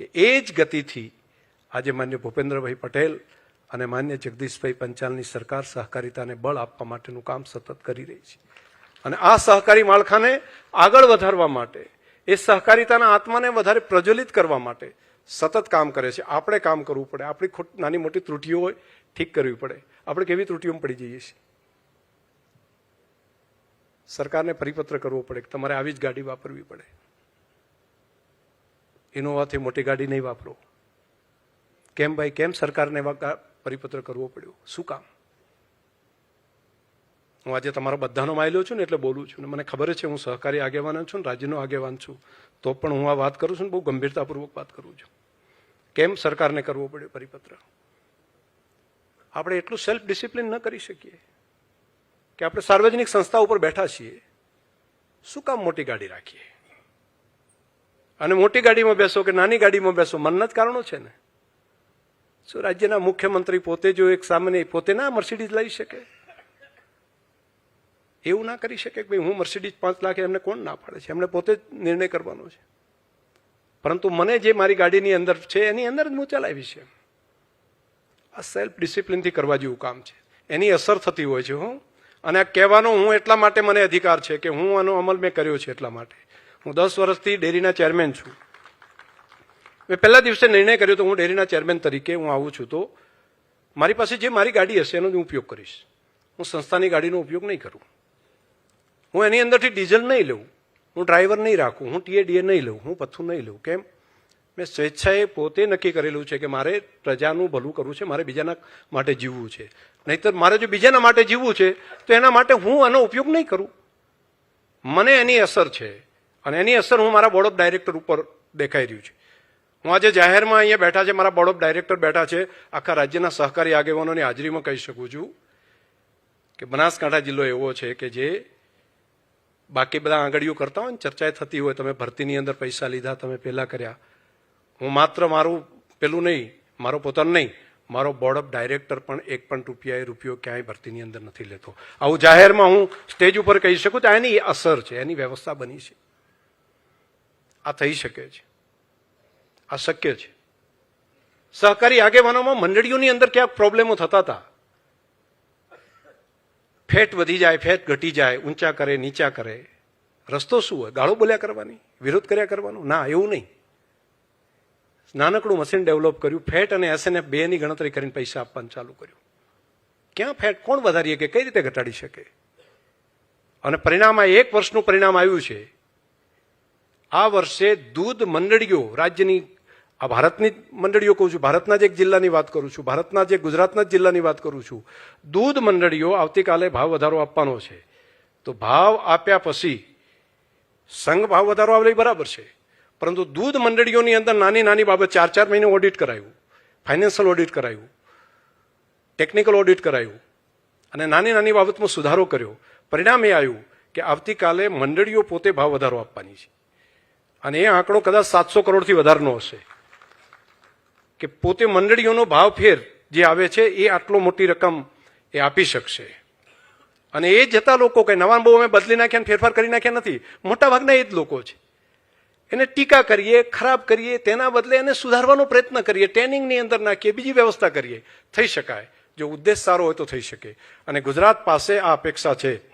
કે એ જ ગતિથી આજે માન્ય ભૂપેન્દ્રભાઈ પટેલ અને માન્ય જગદીશભાઈ પંચાલની સરકાર સહકારિતાને બળ આપવા માટેનું કામ સતત કરી રહી છે. અને આ સહકારી માળખાને આગળ વધારવા માટે, એ સહકારિતાના આત્માને વધારે પ્રજ્વલિત કરવા માટે સતત કામ કરે છે. આપણે કામ કરવું પડે. આપણી નાની મોટી ત્રુટીઓ હોય, ઠીક કરવી પડે. આપણે કેવી ત્રુટીઓમાં પડી જઈએ છીએ? સરકારને પરિપત્ર કરવો પડે કે તમારે આવી જ ગાડી વાપરવી પડે. ઇનોવાથી મોટી ગાડી નહીં વાપરો. કેમ ભાઈ, કેમ સરકારને પરિપત્ર કરવો પડ્યો? શું કામ? હું આજે તમારો બધાનો માયલો છું ને એટલે બોલું છું ને મને ખબર છે હું સહકારી આગેવાન છું ને રાજ્યનો આગેવાન છું. તો પણ હું આ વાત કરું છું ને બહુ ગંભીરતાપૂર્વક વાત કરું છું. કેમ સરકારને કરવો પડ્યો પરિપત્ર? આપણે એટલું સેલ્ફ ડિસિપ્લિન ન કરી શકીએ કે આપણે સાર્વજનિક સંસ્થા ઉપર બેઠા છીએ. શું કામ મોટી ગાડી રાખીએ? અને મોટી ગાડીમાં બેસો કે નાની ગાડીમાં બેસો, મનના જ કારણો છે ને? શું રાજ્યના મુખ્યમંત્રી પોતે જો એક સામાન્ય, પોતે ના મર્સિડીઝ લઈ શકે? એવું ના કરી શકે કે ભાઈ હું મર્સિડીઝ પાંચ લાખ એમને કોણ ના પાડે છે? એમને પોતે જ નિર્ણય કરવાનો છે. પરંતુ મને જે મારી ગાડીની અંદર છે, એની અંદર જ હું ચલાવી છે. આ સેલ્ફ ડિસિપ્લિનથી કરવા જેવું કામ છે. એની અસર થતી હોય છે, હું. અને આ કહેવાનો હું એટલા માટે મને અધિકાર છે કે હું આનો અમલ મેં કર્યો છે એટલા માટે. હું દસ વર્ષથી ડેરીના ચેરમેન છું. મેં પહેલા દિવસે નિર્ણય કર્યો તો હું ડેરીના ચેરમેન તરીકે હું આવું છું તો મારી પાસે જે મારી ગાડી હશે એનો જ હું ઉપયોગ કરીશ. હું સંસ્થાની ગાડીનો ઉપયોગ નહીં કરું. હું એની અંદરથી ડીઝલ નહીં લઉં. હું ડ્રાઈવર નહીં રાખું. હું ટીએડીએ નહીં લઉં. હું પથ્થું નહીં લઉં. કેમ? મેં સ્વેચ્છાએ પોતે નક્કી કરેલું છે કે મારે પ્રજાનું ભલું કરવું છે, મારે બીજાના માટે જીવવું છે. નહીતર મારે જો બીજાના માટે જીવવું છે, તો એના માટે હું આનો ઉપયોગ નહીં કરું. મને એની અસર છે. અને એની અસર હું મારા બોર્ડ ઓફ ડાયરેક્ટર ઉપર દેખાઈ રહ્યું છે. હું આજે જાહેરમાં અહીંયા બેઠા છે, મારા બોર્ડ ઓફ ડાયરેક્ટર બેઠા છે. આખા રાજ્યના સહકારી આગેવાનોની હાજરીમાં કહી શકું છું કે બનાસકાંઠા જિલ્લો એવો છે કે જે બાકી બધા આંગળીઓ કરતા હોય ને ચર્ચાએ થતી હોય, તમે ભરતીની અંદર પૈસા લીધા, તમે પહેલાં કર્યા. હું માત્ર મારું પેલું નહીં, મારો પોતાનું નહીં, મારો બોર્ડ ઓફ ડાયરેક્ટર પણ એક પણ રૂપિયાએ રૂપિયો ક્યાંય ભરતીની અંદર નથી લેતો. આવું જાહેરમાં હું સ્ટેજ ઉપર કહી શકું તો એની અસર છે એની વ્યવસ્થા બની છે. આ થઈ શકે છે. આ શક્ય છે. સહકારી આગેવાનોમાં મંડળીઓની અંદર ક્યાંક પ્રોબ્લેમો થતા હતા. ફેટ વધી જાય, ફેટ ઘટી જાય, ઊંચા કરે, નીચા કરે. રસ્તો શું હોય? ગાળો બોલ્યા કરવાની? વિરોધ કર્યા કરવાનો? ના, એવું નહીં. નાનકડું મશીન ડેવલપ કર્યું, ફેટ અને એસએનએફ બેની ગણતરી કરીને પૈસા આપવાનું ચાલુ કર્યું. ક્યાં ફેટ? કોણ વધારીએ કે કઈ રીતે ઘટાડી શકે? અને પરિણામ એક વર્ષનું પરિણામ આવ્યું છે. આ વર્ષે દૂધ મંડળીઓ, રાજ્યની, આ ભારતની મંડળીઓ કહું છું, ભારતના જ એક જિલ્લાની વાત કરું છું, ભારતના જે ગુજરાતના જિલ્લાની વાત કરું છું, દૂધ મંડળીઓ આવતીકાલે ભાવ વધારો આપવાનો છે. તો ભાવ આપ્યા પછી સંઘ ભાવ વધારો આવે બરાબર છે. પરંતુ દૂધ મંડળીઓની અંદર નાની નાની બાબત ચાર ચાર મહિને ઓડિટ કરાયું. ફાઇનાન્શિયલ ઓડિટ કરાયું. ટેકનિકલ ઓડિટ કરાયું. અને નાની નાની બાબતમાં સુધારો કર્યો. પરિણામ એ આવ્યું કે આવતીકાલે મંડળીઓ પોતે ભાવ વધારો આપવાની છે. અને એ આંકડો કદાચ સાતસો કરોડથી વધારનો હશે. કે પોતે મંડળીઓનો ભાવ ફેર જે આવે છે, એ આટલો મોટી રકમ એ આપી શકશે. અને એ જતા લોકો કંઈ નવા બહુ અમે બદલી નાખ્યા ફેરફાર કરી નાખ્યા નથી. મોટાભાગના એ જ લોકો છે. એને ટીકા કરીએ, ખરાબ કરીએ, તેના બદલે એને સુધારવાનો પ્રયત્ન કરીએ, ટ્રેનિંગની અંદર નાખીએ, બીજી વ્યવસ્થા કરીએ. થઈ શકાય. જો ઉદ્દેશ સારો હોય તો થઈ શકે. અને ગુજરાત પાસે આ અપેક્ષા છે.